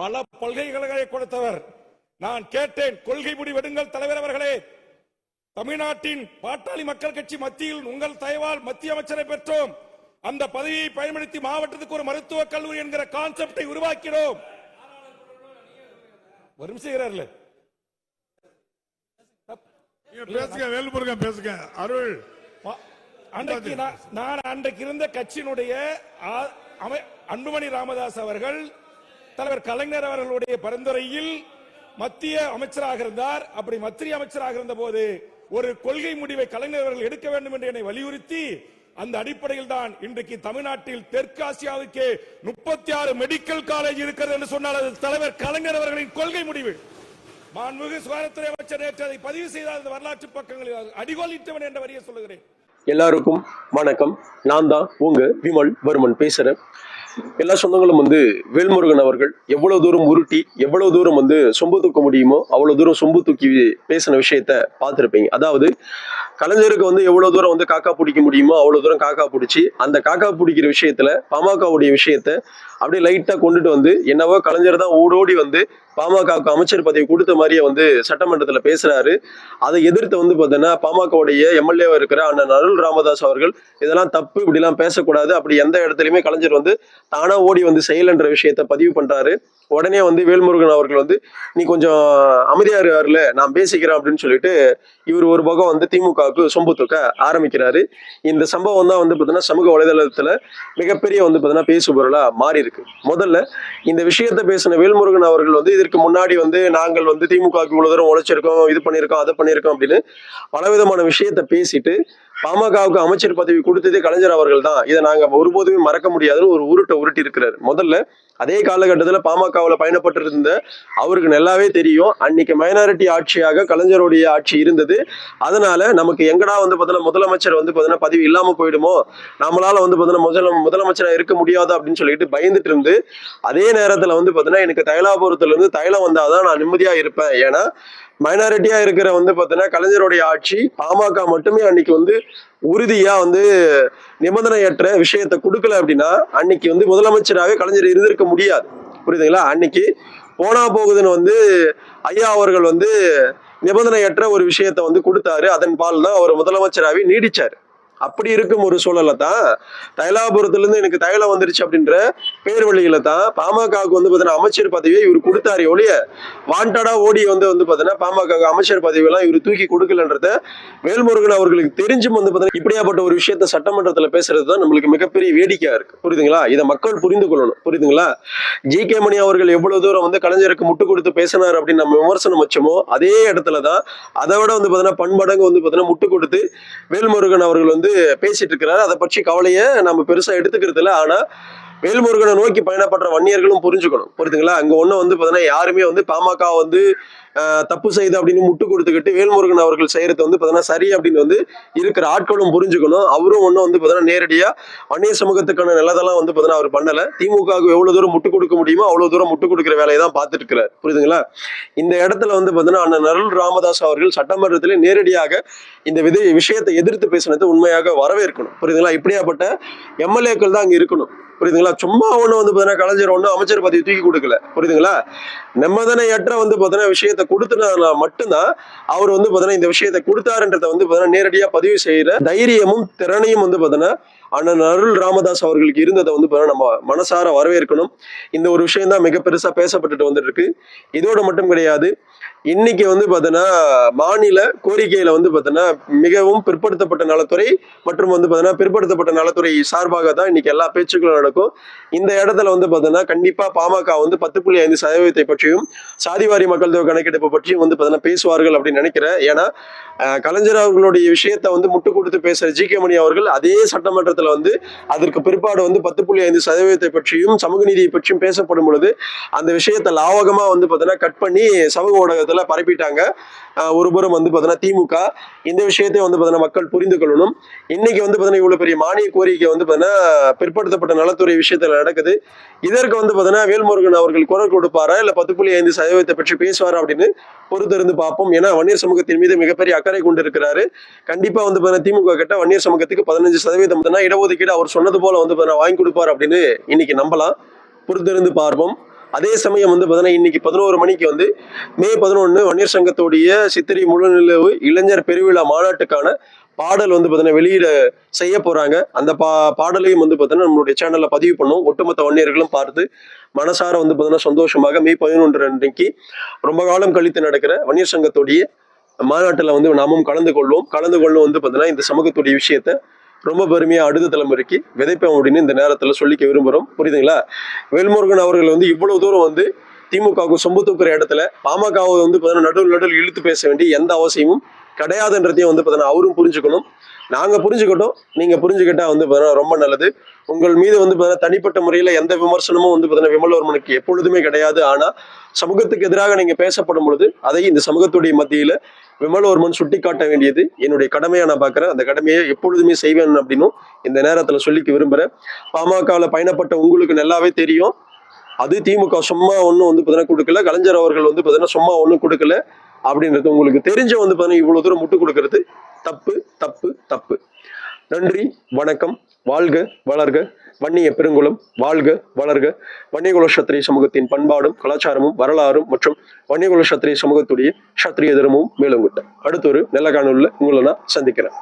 பல பல்கலைக்கழகங்களை கொடுத்தவர். நான் கேட்டேன் கொள்கை முடிவெடுங்கள் தலைவர் அவர்களே. தமிழ்நாட்டின் பாட்டாளி மக்கள் கட்சி மத்தியில் உங்கள் தயவால் மத்திய அமைச்சரை பெற்றோம். அந்த பதவியை பயன்படுத்தி மாவட்டத்துக்கு ஒரு மருத்துவக் கல்லூரி என்கிற கான்செப்டை உருவாக்கினோம். இருக்கிறார்ல நீங்க பேசுங்க வேல்முருகன் பேசுங்க. அருள். அன்றைக்கு நான் அன்றைக்கு இருந்த கட்சியினுடைய அன்புமணி ராமதாஸ் அவர்கள் தலைவர் கலைஞர் அவர்களுடைய பரிந்துரையில் மத்திய அமைச்சராக இருந்தார். அப்படி மத்திய அமைச்சராக இருந்த போது ஒரு கொள்கை முடிவை கலைஞர் அவர்கள் எடுக்க வேண்டும் என்று என்னை வலியுறுத்தி அந்த அடிப்படையில் தான் இன்றைக்கு தமிழ்நாட்டில் தெற்காசியாவுக்கு முப்பத்தி ஆறு மெடிக்கல் காலேஜ் இருக்கிறது என்று சொன்னால் அது தலைவர் கலைஞர் அவர்களின் கொள்கை முடிவு. மாண்புமிகு சுகாதாரத்துறை அமைச்சர் நேற்று அதை பதிவு செய்தார். அந்த வரலாற்று பக்கங்களில் அடிகோலிட்டவன் என்ற வரியை சொல்லுகிறேன். எல்லாருக்கும் வணக்கம். நான் தான் உங்க விமல் வருமன் பேசுறேன். எல்லா சொந்தங்களும் வந்து வேல்முருகன் அவர்கள் எவ்வளவு தூரம் உருட்டி எவ்வளவு தூரம் வந்து சொம்பு தூக்க முடியுமோ அவ்வளவு தூரம் சொம்பு தூக்கி பேசின விஷயத்த பார்த்துருப்பீங்க. அதாவது கலைஞருக்கு வந்து எவ்வளவு தூரம் வந்து காக்கா பிடிக்க முடியுமோ அவ்வளவு தூரம் காக்கா பிடிச்சி அந்த காக்கா பிடிக்கிற விஷயத்துல பாமகவுடைய விஷயத்த அப்படியே லைட்டாக கொண்டுட்டு வந்து என்னவோ கலைஞர் தான் ஓடோடி வந்து பாமகவுக்கு அமைச்சர் பதவி கொடுத்த மாதிரியே வந்து சட்டமன்றத்தில் பேசுறாரு. அதை எதிர்த்து வந்து பார்த்தீங்கன்னா பாமகவுடைய எம்எல்ஏவா இருக்கிற அண்ணன் அருள் ராமதாஸ் அவர்கள் இதெல்லாம் தப்பு இப்படிலாம் பேசக்கூடாது அப்படி எந்த இடத்துலையுமே கலைஞர் வந்து தானா ஓடி வந்து செயலன்ற விஷயத்த பதிவு பண்றாரு. உடனே வந்து வேல்முருகன் அவர்கள் வந்து நீ கொஞ்சம் அமைதியா இருக்காருல நான் பேசிக்கிறேன் அப்படின்னு சொல்லிட்டு இவர் ஒரு பக்கம் வந்து திமுகவுக்கு சொம்பு தூக்க ஆரம்பிக்கிறாரு. இந்த சம்பவம் தான் வந்து பார்த்தீங்கன்னா சமூக வலைதளத்துல மிகப்பெரிய வந்து பார்த்தீங்கன்னா பேசுபொருளா மாறி இருக்கு முதல்ல இந்த விஷயத்த பேசின வேல்முருகன் அவர்கள் வந்து இதற்கு முன்னாடி வந்து நாங்கள் வந்து திமுகவுக்கு இவ்வளவு தூரம் உழைச்சிருக்கோம் இது பண்ணியிருக்கோம் அதை பண்ணியிருக்கோம் அப்படின்னு பலவிதமான விஷயத்த பேசிட்டு பாமகவுக்கு அமைச்சர் பதவி கொடுத்ததே கலைஞர் அவர்கள் தான் இதை நாங்க ஒருபோதுமே மறக்க முடியாதுன்னு ஒரு உருட்டை உருட்டி இருக்கிறார் முதல்ல அதே காலகட்டத்தில் பாமகவில் பயணப்பட்டிருந்த அவருக்கு நல்லாவே தெரியும். அன்னைக்கு மைனாரிட்டி ஆட்சியாக கலைஞருடைய ஆட்சி இருந்தது. அதனால நமக்கு எங்கடா வந்து பார்த்தீங்கன்னா முதலமைச்சர் வந்து பார்த்தீங்கன்னா பதவி இல்லாம போயிடுமோ? நம்மளால வந்து பார்த்தீங்கன்னா முதல முதலமைச்சரா இருக்க முடியாது அப்படின்னு சொல்லிட்டு பயந்துட்டு இருந்து அதே நேரத்துல வந்து பார்த்தீங்கன்னா எனக்கு தைலாபுரத்துல இருந்து தைலம் வந்தாதான் நான் நிம்மதியா இருப்பேன். ஏன்னா மைனாரிட்டியா இருக்கிற வந்து பார்த்தீங்கன்னா கலைஞருடைய ஆட்சி பாமக மட்டுமே அன்னைக்கு வந்து உறுதியா வந்து நிபந்தனையற்ற விஷயத்த கொடுக்கல அப்படின்னா அன்னைக்கு வந்து முதலமைச்சராக கலைஞர் இருந்திருக்க முடியாது. புரியுதுங்களா? அன்னைக்கு போனா போகுதுன்னு வந்து ஐயா அவர்கள் வந்து நிபந்தனையற்ற ஒரு விஷயத்தை வந்து கொடுத்தாரு. அதன் பால் தான் அவர் முதலமைச்சராகவே நீடிச்சார். அப்படி இருக்கும் ஒரு சூழல்ல தான் தைலாபுரத்துல இருந்து எனக்கு தைலம் வந்துருச்சு அப்படின்ற பேர் வழியில தான் பாமகவுக்கு வந்து பார்த்தீங்கன்னா அமைச்சர் பதவியை இவர் கொடுத்தாரு ஒழிய வாண்டடா ஓடி வந்து வந்து பார்த்தீங்கன்னா பாமக அமைச்சர் பதவியெல்லாம் இவர் தூக்கி கொடுக்கலன்றத வேல்முருகன் அவர்களுக்கு தெரிஞ்சும் வந்து பார்த்தீங்கன்னா இப்படியாப்பட்ட ஒரு விஷயத்த சட்டமன்றத்துல பேசுறது தான் நம்மளுக்கு மிகப்பெரிய வேடிக்கையா இருக்கு. புரியுதுங்களா? இதை மக்கள் புரிந்து கொள்ளணும். புரியுதுங்களா? ஜி கே மணி அவர்கள் எவ்வளவு தூரம் வந்து கலைஞருக்கு முட்டு கொடுத்து பேசினார் அப்படின்னு நம்ம விமர்சனம் வச்சோமோ அதே இடத்துல தான் அதை விட வந்து பார்த்தீங்கன்னா பன்மடங்கு வந்து பார்த்தீங்கன்னா முட்டு கொடுத்து வேல்முருகன் அவர்கள் வந்து பேசிட்டு இருக்கிறாரு. அதை பற்றி கவலையை நம்ம பெருசா எடுத்துக்கிறது இல்லை ஆனா வேல்முருகனை நோக்கி பயணப்படுற வன்னியர்களும் புரிஞ்சுக்கணும். புரியுதுங்களா அங்க ஒண்ணு வந்து பாத்தீங்கன்னா யாருமே வந்து பாமக வந்து தப்பு செய்து அப்படின்னு முட்டு கொடுத்துக்கிட்டு வேல்முருகன் அவர்கள் செய்யறது வந்து பார்த்தீங்கன்னா சரி அப்படின்னு வந்து இருக்கிற ஆட்களும் புரிஞ்சுக்கணும். அவரும் ஒன்றும் வந்து பார்த்தீங்கன்னா நேரடியாக அந்நிய சமூகத்துக்கான நல்லதெல்லாம் வந்து பார்த்தீங்கன்னா அவர் பண்ணலை. திமுகவுக்கு எவ்வளவு தூரம் முட்டு கொடுக்க முடியுமோ அவ்வளோ தூரம் முட்டு கொடுக்குற வேலையை தான் பார்த்துட்டு இருக்கிறார். புரியுதுங்களா? இந்த இடத்துல வந்து பார்த்தீங்கன்னா அண்ணன் அருள் ராமதாஸ் அவர்கள் சட்டமன்றத்திலே நேரடியாக இந்த விதை விஷயத்தை எதிர்த்து பேசினது உண்மையாக வரவேற்கணும். புரியுதுங்களா? இப்படியாப்பட்ட எம்எல்ஏக்கள் தான் அங்கே இருக்கணும். புரியுதுங்களா? சும்மா ஒன்று வந்து பார்த்தீங்கன்னா கலைஞர் ஒன்று அமைச்சர் பதவி தூக்கி கொடுக்கல. புரியுதுங்களா? நிம்மதனையற்ற வந்து பார்த்தீங்கன்னா விஷயத்தை கொடுத்தனால மட்டும்தான் அவர் வந்து பார்த்தீங்கன்னா இந்த விஷயத்தை கொடுத்தாருன்றத வந்து பார்த்தீங்கன்னா நேரடியா பதிவு செய்யற தைரியமும் திறனையும் வந்து பார்த்தீங்கன்னா அண்ணன் அருள் ராமதாஸ் அவர்களுக்கு இருந்ததை வந்து பார்த்தீங்கன்னா நம்ம மனசார வரவேற்கணும். இந்த ஒரு விஷயம் தான் மிக பெருசா பேசப்பட்டுட்டு வந்துட்டு இருக்கு இதோட மட்டும் கிடையாது இன்னைக்கு வந்து பார்த்தீங்கன்னா மாநில கோரிக்கையில வந்து பார்த்தீங்கன்னா மிகவும் பிற்படுத்தப்பட்ட நலத்துறை மற்றும் வந்து பார்த்தீங்கன்னா பிற்படுத்தப்பட்ட நலத்துறை சார்பாக தான் இன்னைக்கு எல்லா பேச்சுக்களும் நடக்கும். இந்த இடத்துல வந்து பார்த்தீங்கன்னா கண்டிப்பா பாமக வந்து பத்து புள்ளி ஐந்து சதவீதத்தை பற்றியும் சாதிவாரி மக்கள் தொகை கணக்கெடுப்பு பற்றியும் வந்து பார்த்தீங்கன்னா பேசுவார்கள் அப்படின்னு நினைக்கிறேன். ஏன்னா கலைஞர் அவர்களுடைய விஷயத்த வந்து முட்டு கொடுத்து பேசுற ஜி கே மணி அவர்கள் அதே சட்டமன்றத்துல வந்து அதற்கு பிற்பாடு வந்து பத்து புள்ளி ஐந்து சதவீதத்தை பற்றியும் சமூக நீதியை பற்றியும் பேசப்படும் பொழுது அந்த விஷயத்தை லாவகமா வந்து பார்த்தீங்கன்னா கட் பண்ணி சமூக ஊடகத்துல பரப்பிட்டாங்க. ஒருபுறம் வந்து பார்த்தீங்கன்னா திமுக. இந்த விஷயத்தை வந்து பார்த்தீங்கன்னா மக்கள் புரிந்து கொள்ளணும். இன்னைக்கு வந்து பார்த்தீங்கன்னா இவ்வளவு பெரிய மானிய கோரிக்கை வந்து பார்த்தீங்கன்னா பிற்படுத்தப்பட்ட நலத்துறை விஷயத்துல நடக்குது. இதற்கு வந்து பார்த்தீங்கன்னா வேல்முருகன் அவர்கள் குரல் கொடுப்பாரா? இல்ல பத்து புள்ளி ஐந்து சதவீதத்தை பற்றி பேசுவாரா அப்படின்னு பொறுத்திருந்து பார்ப்போம். ஏன்னா வன்னியர் சமூகத்தின் மீது மிகப்பெரிய அக்கறை கொண்டு இருக்கிறாரு கண்டிப்பா வந்து பார்த்தீங்கன்னா திமுக கிட்ட வன்னியர் சமூகத்துக்கு பதினஞ்சு சதவீதம் தான் இடஒதுக்கீடு அவர் சொன்னது போல வந்து பார்த்தீங்கன்னா வாங்கி கொடுப்பார் அப்படின்னு இன்னைக்கு நம்பலாம். பொறுத்திருந்து பார்ப்போம். அதே சமயம் வந்து பார்த்தீங்கன்னா இன்னைக்கு பதினோரு மணிக்கு வந்து மே பதினொன்று வன்னியர் சங்கத்துடைய சித்திரை முழுநிலவு இளைஞர் பெருவிழா மாநாட்டுக்கான பாடல் வந்து பார்த்தீங்கன்னா வெளியிட செய்ய போறாங்க. அந்த பா பாடலையும் வந்து பார்த்தீங்கன்னா நம்மளுடைய சேனல்ல பதிவு பண்ணும் ஒட்டுமொத்த வன்னியர்களும் பார்த்து மனசார வந்து பார்த்தீங்கன்னா சந்தோஷமாக மே பதினொன்று அன்றைக்கு ரொம்ப காலம் கழித்து நடக்கிற வன்னியர் சங்கத்துடைய மாநாட்டில் வந்து நாமும் கலந்து கொள்வோம். கலந்து கொள்ளும் வந்து பார்த்தீங்கன்னா இந்த சமூகத்துடைய விஷயத்த ரொம்ப பெருமையா அடுத்த தலைமுறைக்கு விதைப்போம் அப்படின்னு இந்த நேரத்துல சொல்லிக்க விரும்புறோம். புரியுதுங்களா? வேல்முருகன் அவர்கள் வந்து இவ்வளவு தூரம் வந்து திமுகவுக்கு சொம்பு தூக்குற இடத்துல பாமகவை வந்து பார்த்தீங்கன்னா நடுவில் நடுவில் இழுத்து பேச வேண்டிய எந்த அவசியமும் கிடையாதுன்றதையும் வந்து பார்த்தீங்கன்னா அவரும் புரிஞ்சுக்கணும். நாங்க புரிஞ்சுக்கிட்டோம். நீங்கள் புரிஞ்சுக்கிட்டா வந்து பார்த்தீங்கன்னா ரொம்ப நல்லது. உங்கள் மீது வந்து பார்த்தீங்கன்னா தனிப்பட்ட முறையில் எந்த விமர்சனமும் வந்து பார்த்தீங்கன்னா விமல்வர்மனுக்கு எப்பொழுதுமே கிடையாது. ஆனா சமூகத்துக்கு எதிராக நீங்கள் பேசப்படும் பொழுது அதை இந்த சமூகத்துடைய மத்தியில் விமல்வர்மன் சுட்டி காட்ட வேண்டியது என்னுடைய கடமையை நான் பார்க்குறேன். அந்த கடமையை எப்பொழுதுமே செய்வேன் அப்படின்னும் இந்த நேரத்தில் சொல்லிக்க விரும்புகிறேன் பாமகவில் பயணப்பட்ட உங்களுக்கு நல்லாவே தெரியும். அது திமுக சும்மா ஒன்றும் வந்து பார்த்தீங்கன்னா கொடுக்கல. கலைஞர் அவர்கள் வந்து பார்த்தீங்கன்னா சும்மா ஒன்றும் கொடுக்கல. அப்படின்றது உங்களுக்கு தெரிஞ்ச வந்து பார்த்தீங்கன்னா இவ்வளவு தூரம் முட்டு கொடுக்கறது. தப்பு தப்பு தப்பு. நன்றி வணக்கம் வாழ்க வளர்க வன்னிய பெருங்குளம் வாழ்க வளர்க. வன்னியகுல சத்திரிய சமூகத்தின் பண்பாடும் கலாச்சாரமும் வரலாறும் மற்றும் வன்னியகுல சத்திரிய சமூகத்துடைய சத்திரிய தர்மமும் மேலும் அடுத்த ஒரு நல்ல காணொலியில் உங்களை நான் சந்திக்கிறேன்.